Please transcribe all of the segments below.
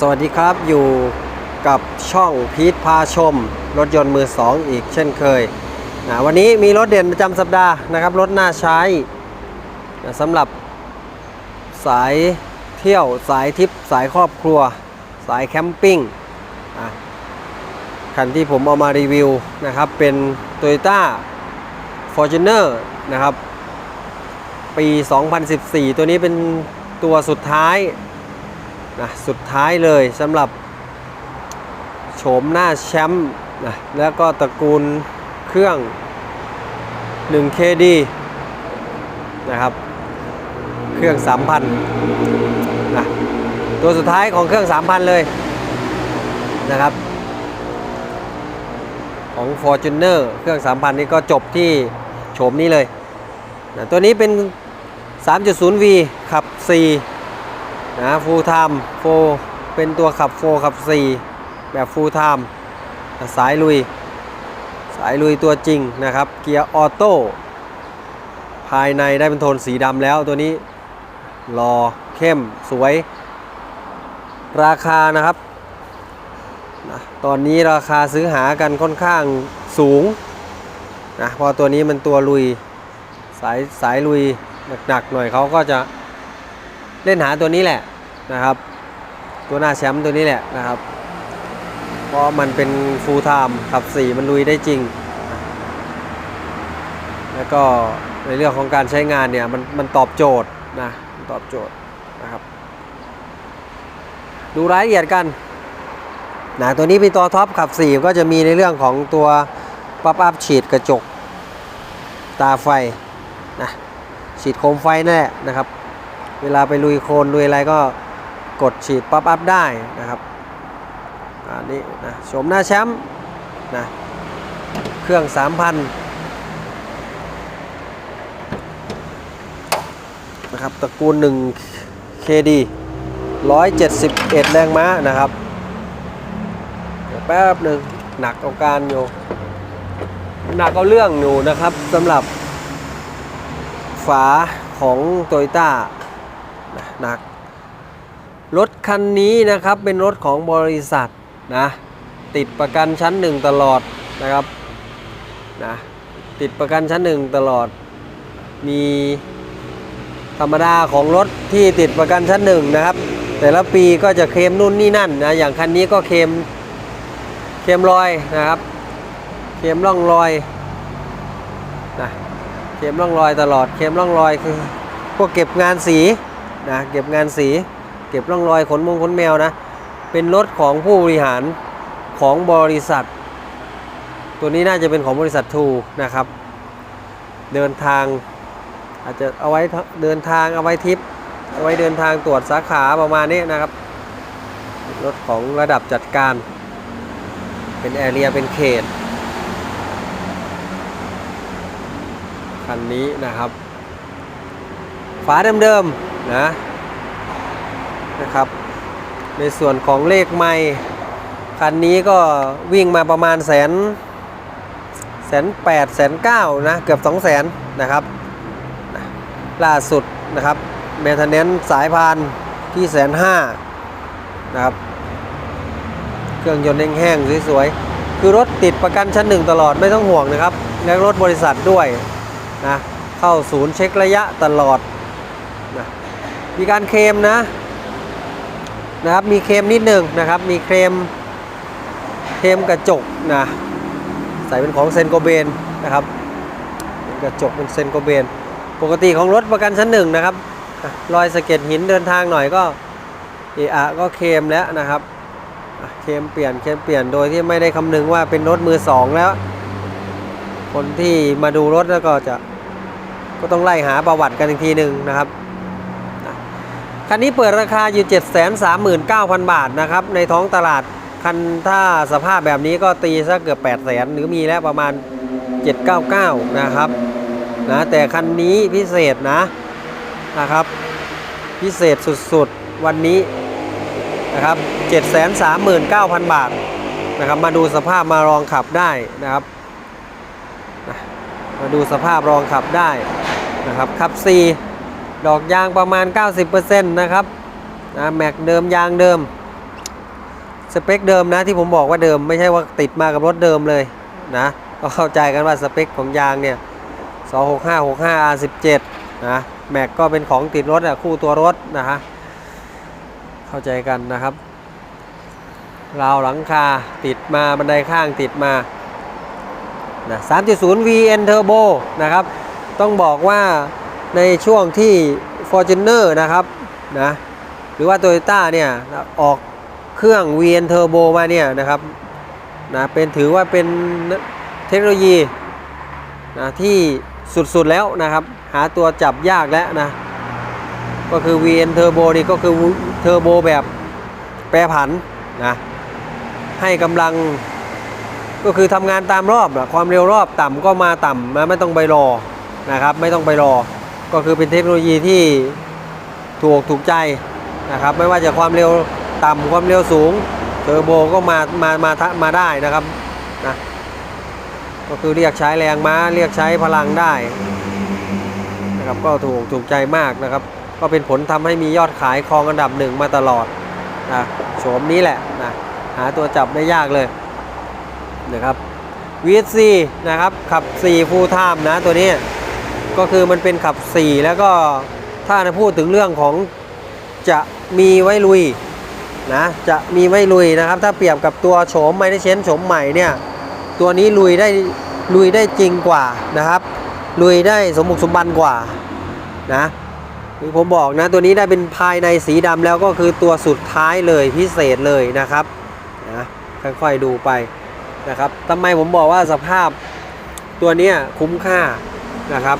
สวัสดีครับอยู่กับช่องพีทพาชม รถยนต์มือ2อีกเช่นเคยนะวันนี้มีรถเด่นประจำสัปดาห์นะครับ รถน่าใช้นะสำหรับสายเที่ยวสายทริปสายครอบครัว สายแคมปิ้งอะคันที่ผมเอามารีวิวนะครับ เป็น Toyota Fortuner นะครับ ปี 2014 ตัวนี้เป็นตัวสุดท้าย นะสุดท้ายเลยสำหรับโฉมหน้าแชมป์นะแล้วก็ตระกูลเครื่อง 1KD นะครับ เครื่อง 3,000นะตัวสุดท้ายของเครื่อง 3,000 เลยนะครับ ของ Fortuner เครื่อง 3,000 นี่ก็จบที่โฉมนี้เลยนะตัวนี้เป็น 3.0V ขับ 4 นะ full time 4เป็นตัวขับ4ขับ 4 แบบ full time นะสายลุย สายลุยตัวจริงนะครับ เกียร์ออโต้ภายในได้เป็นโทนสีดำแล้วตัวนี้รอเข้มสวย ราคานะครับนะตอนนี้ราคาซื้อหากันค่อนข้างสูงนะพราะตัวนี้มันตัวลุยสายสายลุยหนักๆหน่อยเขาก็จะ เล่นหาตัวนี้แหละนะครับ ตัวหน้าแชมป์ตัวนี้แหละนะครับเพราะมันเป็นฟูลไทม์ขับ4มันลุยได้จริง แล้วก็ในเรื่องของการใช้งานเนี่ยมันมันตอบโจทย์นะนตอบโจทย์นะครับ ดูรายละเอียดกันนะตัวนี้เป็นตัวท็อปขับ4ก็จะมีในเรื่องของตัวปั๊บอัพฉีดกระจกตาไฟนะฉีดโคมไฟนั่นแหละนะครับ เวลาไปลุยโคลนลุยอะไรก็กดฉีดปั๊บอัพได้นะครับอันนี้นะชมหน้าแชมป์นะเครื่อง 3,000 นะครับตระกูล 1 KD 171 แรงม้านะครับแป๊บหนึ่งหนักเอาการอยู่ หนักเอาเรื่องอยู่นะครับสำหรับฝาของ t o y ต้า หนัก รถคันนี้นะครับเป็นรถของบริษัทนะติดประกันชั้นหนึ่งตลอดนะครับนะติดประกันชั้นหนึ่งตลอด มีธรรมดาของรถที่ติดประกันชั้นหนึ่งนะครับ แต่ละปีก็จะเคลมนู่นนี่นั่นนะอย่างคันนี้ก็เคลมเคลมรอยนะครับเข็มร่องรอยนะเข็มร่องรอยตลอดเข็มร่องรอยคือพวกเก็บงานสี นะเก็บงานสี เก็บร่องรอยขนมงขนแมวนะ เป็นรถของผู้บริหารของบริษัท ตัวนี้น่าจะเป็นของบริษัททูนะครับ เดินทางอาจจะเอาไว้เดินทางเอาไว้ทิปเอาไว้เดินทางตรวจสาขาประมาณนี้นะครับ รถของระดับจัดการ เป็นแอเรียเป็นเขตคันนี้นะครับ ฝาเดิมๆ นะนะครับ ในส่วนของเลขไม่คันนี้ก็วิ่งมาประมาณแสนแสนแปดแสนเก้านะเกือบสองแสนนะครับ ล่าสุดนะครับเมทเนนสายพานที่แสนห้านะครับ เครื่องยนต์แห้งๆสวยๆคือรถติดประกันชั้นหนึ่งตลอดไม่ต้องห่วงนะครับและรถบริษัทด้วยนะเข้าศูนย์เช็คระยะตลอดนะ มีการเคลมนะนะครับมีเคลมนิดหนึ่งนะครับ มีเคลมเคลมกระจกนะใส่เป็นของเซนโกเบนนะครับกระจกเป็นเซนโกเบน ปกติของรถประกันชั้นหนึ่งนะครับรอยสะเก็ดหินเดินทางหน่อยก็เอะอะก็เคลมแล้วนะครับเคลมเปลี่ยนเคลมเปลี่ยนโดยที่ไม่ได้คำนึงว่าเป็นรถมือสองแล้ว คนที่มาดูรถแล้วก็จะก็ต้องไล่หาประวัติกันอีกทีหนึ่งนะครับ คันนี้เปิดราคาอยู่ 739,000 บาทนะครับ ในท้องตลาดคันถ้าสภาพแบบนี้ก็ตีซะเกือบ 800,000หรือมีแล้วประมาณ 799 นะครับนะแต่คันนี้พิเศษนะนะครับ พิเศษสุดๆ วันนี้นะครับ 739,000 บาทนะครับมาดูสภาพมาลองขับได้นะครับ มาดูสภาพรองขับได้นะครับขับ 4 ดอกยางประมาณ 90%นะครับนะแม็กเดิมยางเดิม สเปคเดิมนะที่ผมบอกว่าเดิม ไม่ใช่ว่าติดมากับรถเดิมเลยนะก็เข้าใจกันว่าสเปคของยางเนี่ย265 65 R17 นะแม็กก็เป็นของติดรถอะคู่ตัวรถนะฮะเข้าใจกันนะครับราวหลังคาติดมาบันไดข้างติดมานะ3.0 VN Turbo นะครับ ต้องบอกว่า ในช่วงที่ Fortuner นะครับนะหรือว่า Toyota เนี่ยออกเครื่อง VN Turbo มาเนี่ยนะครับนะเป็นถือว่าเป็นเทคโนโลยีนะที่สุดๆแล้วนะครับ หาตัวจับยากแล้วนะ ก็คือ VN Turbo นี่ก็คือเทอร์โบแบบแปรผันนะให้กำลังก็คือทำงานตามรอบอะความเร็วรอบต่ำก็มาต่ำมาไม่ต้องไปรอนะครับ ไม่ต้องไปรอ ก็คือเป็นเทคโนโลยีที่ถูกถูกใจนะครับ ไม่ว่าจะความเร็วต่ำความเร็วสูงเทอร์โบก็มามามาทะมาได้นะครับนะก็คือเรียกใช้แรงม้าเรียกใช้พลังได้นะครับก็ถูกถูกใจมากนะครับ ก็เป็นผลทำให้มียอดขายครองอันดับหนึ่งมาตลอดนะโฉมนี้แหละนะหาตัวจับไม่ยากเลยนะครับ VSC นะครับขับ4 full time นะตัวนี้ ก็คือมันเป็นขับ 4 แล้วก็ถ้าจะพูดถึงเรื่องของจะมีไว้ลุยนะจะมีไว้ลุยนะครับ ถ้าเปรียบกับตัวโฉมไม่ได้เชนโฉมใหม่เนี่ยตัวนี้ลุยได้ลุยได้จริงกว่านะครับ ลุยได้สมบุกสมบันกว่านะที่ผมบอกนะตัวนี้ได้เป็นภายในสีดำแล้วก็คือตัวสุดท้ายเลยพิเศษเลยนะครับนะค่อยๆดูไปนะครับทำไมผมบอกว่าสภาพตัวนี้คุ้มค่านะครับ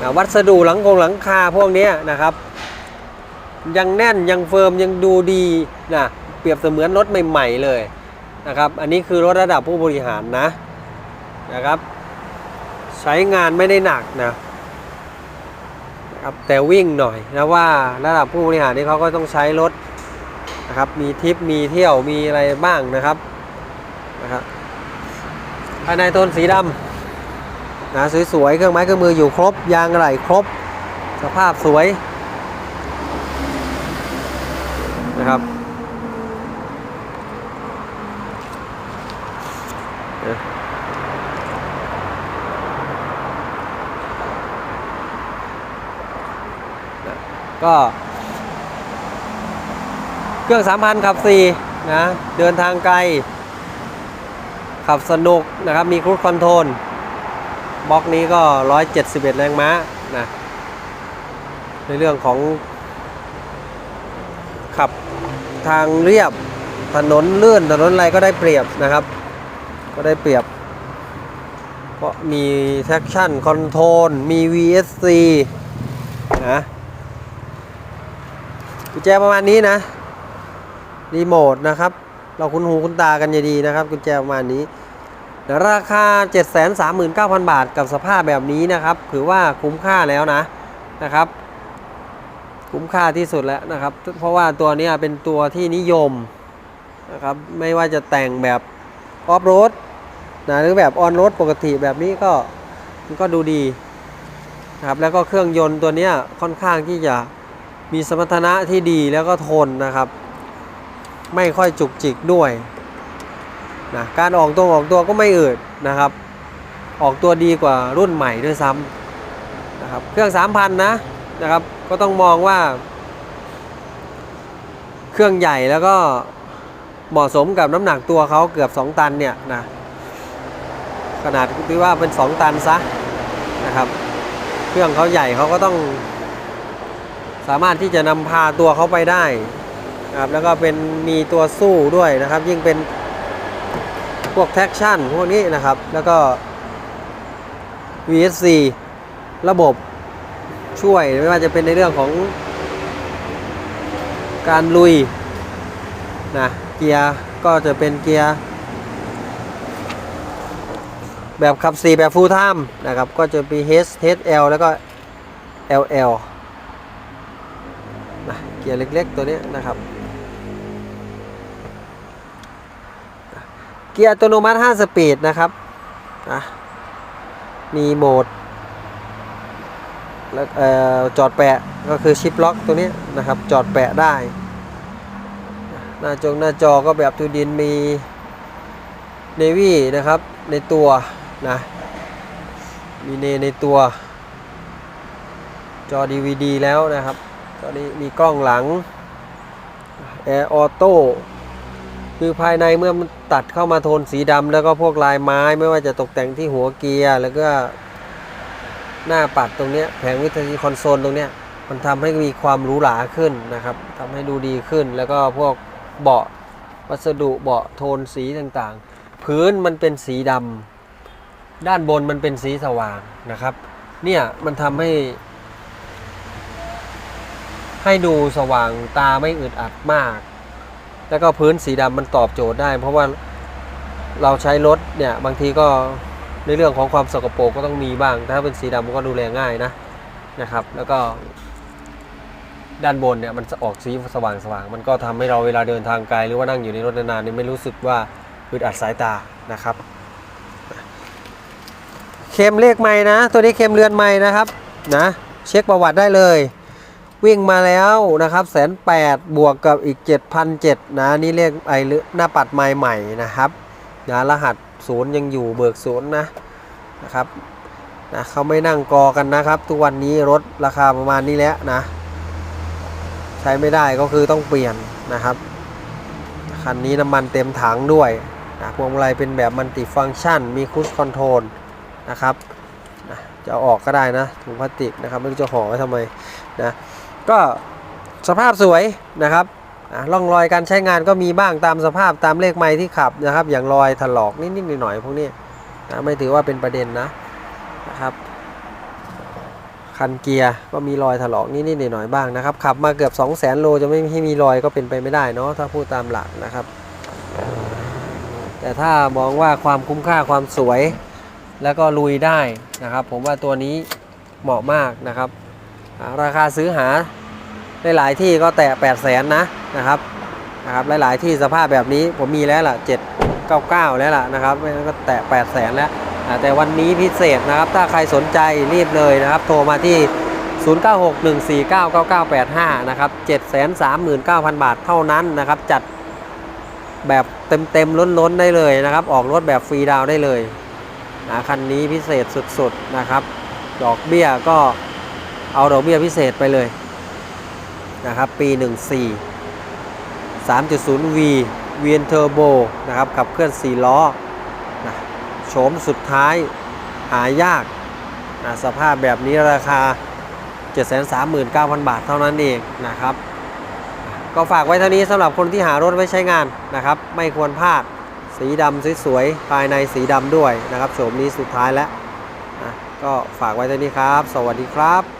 นะวัสดุหลังคงหลังคาพวกนี้นะครับ ยังแน่นยังเฟิร์มยังดูดีนะเปรียบเสมือนรถใหม่ ๆ เลยนะครับ อันนี้คือรถระดับผู้บริหารนะนะครับ ใช้งานไม่ได้หนักนะนะครับแต่วิ่งหน่อยนะว่าระดับผู้บริหารนี่เขาก็ต้องใช้รถนะครับมีทริปมีเที่ยวมีอะไรบ้างนะครับนะครับภายในโทนสีดำ นะสวยๆเครื่องไม้เครื่องมืออยู่ครบ ยางอะไหล่ครบ สภาพสวยนะครับก็เครื่องสามพันขับสี่นะ เดินทางไกล ขับสนุกนะครับ มีครู i คอนโทรล บล็อกนี้ก็ 171 แรงม้านะในเรื่องของ ขับทางเรียบถนนลื่นถนนอะไรก็ได้เปรียบนะครับ ก็ได้เปรียบเพราะมี traction control มี VSC นะกุญแจประมาณนี้นะ รีโมทนะครับ เราคุ้นหูคุ้นตากันอย่าดีนะครับ กุญแจประมาณนี้ ราคา 739,000 บาทกับสภาพแบบนี้นะครับ ถือว่าคุ้มค่าแล้วนะนะครับ คุ้มค่าที่สุดแล้วนะครับ เพราะว่าตัวนี้เป็นตัวที่นิยมนะครับไม่ว่าจะแต่งแบบออฟโรดนะหรือแบบออนโรดปกติแบบนี้ก็มันก็ดูดีนะครับแล้วก็เครื่องยนต์ตัวนี้ค่อนข้างที่จะมีสมรรถนะที่ดีแล้วก็ทนนะครับ ไม่ค่อยจุกจิกด้วย นะการออกตัวออกตัวก็ไม่อืดนะครับ ออกตัวดีกว่ารุ่นใหม่ด้วยซ้ำนะครับเครื่อง3,000นะนะครับก็ต้องมองว่า เครื่องใหญ่แล้วก็เหมาะสมกับน้ำหนักตัวเขาเกือบ 2 ตันเนี่ยนะขนาดที่ว่าเป็น 2 ตันซะนะครับ เครื่องเขาใหญ่เขาก็ต้อง สามารถที่จะนำพาตัวเขาไปได้นะครับแล้วก็เป็นมีตัวสู้ด้วยนะครับ ยิ่งเป็น วก traction พวกนี้นะครับ แล้วก็ VSC ระบบช่วยไม่ว่าจะเป็นในเรื่องของการลุยนะเกียร์ก็จะเป็นเกียร์แบบขับ 4 แบบ full time นะครับ ก็จะมี H HL แล้วก็ LL นะเกียร์เล็ก ๆ ตัวนี้นะครับ กียร์อัตโนมัติ 5 สปีดนะครับนะมีโหมดแล้วจอดแปะก็คือชิปล็อกตัวนี้นะครับ จอดแปะได้ หน้าจงหน้าจอก็แบบทูดินมีเนวี่นะครับในตัวนะมีเนในตัว จอ DVD แล้วนะครับ ตอนนี้มีกล้องหลังแอร์ออโต้ คือภายในเมื่อมันตัดเข้ามาโทนสีดำแล้วก็พวกลายไม้ไม่ว่าจะตกแต่งที่หัวเกียร์แล้วก็หน้าปัดตรงเนี้ยแผงวิทยุคอนโซลตรงเนี้ยมันทำให้มีความหรูหราขึ้นนะครับทำให้ดูดีขึ้น แล้วก็พวกเบาะวัสดุเบาะโทนสีต่างๆ พื้นมันเป็นสีดำด้านบนมันเป็นสีสว่างนะครับ เนี่ยมันทำให้ ให้ดูสว่างตาไม่อึดอัดมาก แล้วก็พื้นสีดำมันตอบโจทย์ได้ เพราะว่าเราใช้รถเนี่ยบางทีก็ในเรื่องของความสกปรกก็ต้องมีบ้าง ถ้าเป็นสีดำมันก็ดูแลง่ายนะนะครับ แล้วก็ ด้านบนเนี่ยมันจะออกสีสว่างสว่างๆมันก็ทำให้เราเวลาเดินทางไกลหรือว่านั่งอยู่ในรถนานๆนี่ไม่รู้สึกว่าอึดอัดสายตานะครับ เข็มเลขใหม่นะ ตัวนี้เข็มเรือนใหม่นะครับนะ เช็คประวัติได้เลย วิ่งมาแล้วนะครับแสนแปดบวกกับอีก 7,007นะนี่เลขไอหรือหน้าปัดไม้ใหม่นะครับนะรหัสศูนย์ยังอยู่เบิกศูนย์นะนะครับนะเขาไม่นั่งกอกันนะครับ ทุกวันนี้รถราคาประมาณนี้แล้วนะ ใช้ไม่ได้ก็คือต้องเปลี่ยนนะครับคันนี้น้ำมันเต็มถังด้วยนะพวงมาลัยเป็นแบบมัลติฟังก์ชัน มีคู i คอนโทรลนะครับนะจะเอาออกก็ได้นะถุงพลาสติกนะครับ ไม่รู้จะห่อไว้ทำไมนะ ก็สภาพสวยนะครับร่องรอยการใช้งานก็มีบ้างตามสภาพตามเลขไม้ที่ขับนะครับ อย่างรอยถลอกนิดๆหน่อยๆพวกนี้นะไม่ถือว่าเป็นประเด็นนะนะครับคันเกียร์ก็มีรอยถลอกนิดๆหน่อยๆบ้างนะครับขับมาเกือบ 2 0 0 0 0 0โลจะไม่ให้มีรอยก็เป็นไปไม่ได้เนาะถ้าพูดตามหลักนะครับ แต่ถ้ามองว่าความคุ้มค่าความสวยแล้วก็ลุยได้นะครับ ผมว่าตัวนี้เหมาะมากนะครับ ราคาซื้อหาหลายที่ก็แตะ8 0 0แสนนะนะครับนะครับหลายๆที่สภาพแบบนี้ผมมีแล้วล่ะ 799 แล้วล่ะนะครับมันก็แตะ8 0 0แสนแล้วแต่วันนี้พิเศษนะครับ ถ้าใครสนใจรีบเลยนะครับ โทรมาที่ 0961499985 นะครับ 739,000 บาทเท่านั้นนะครับ จัดแบบเต็มๆล้นๆได้เลยนะครับ ออกรถแบบฟรีดาวได้เลยนะคันนี้พิเศษสุดๆนะครับ ดอกเบี้ยก็ เอาดอกเบี้ยพิเศษไปเลยนะครับ ปี 14 3.0V เวียนเทอร์โบนะครับขับเคลื่อน 4 ล้อนะโฉมสุดท้ายหายากนะสภาพแบบนี้ราคา 739,000 บาทเท่านั้นเองนะครับ ก็ฝากไว้เท่านี้สำหรับคนที่หารถไว้ใช้งานนะครับ ไม่ควรพลาดสีดำสวยๆ ภายในสีดำด้วยนะครับโฉมนี้สุดท้ายแล้วนะก็ฝากไว้เท่านี้ครับ สวัสดีครับ